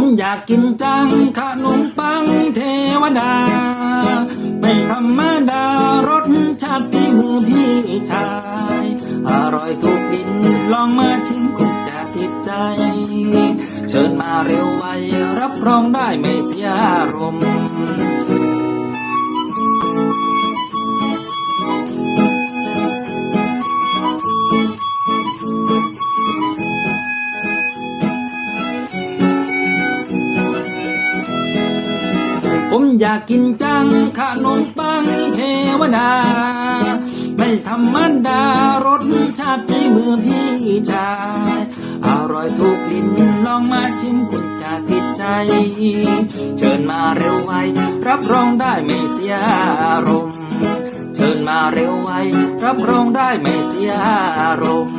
มอยากกินจังขนมปังเทวดา ไม่ธรรมดารสชาติฝีมือพี่ชาย อร่อยทุกดินลองมาชิมคงจะติดใจ เชิญมาเร็วไวรับรองได้ไม่เสียอารมณ์ ผมอยากกินจังขนมปังเทวดา ไม่ธรรมดารสชาติฝีมือพี่ชาย อร่อยทุกลิ้นลองมาชิมคุณจะติดใจ เชิญมาเร็วไว รับรองได้ไม่เสียอารมณ์ เชิญมาเร็วไว รับรองได้ไม่เสียอารมณ์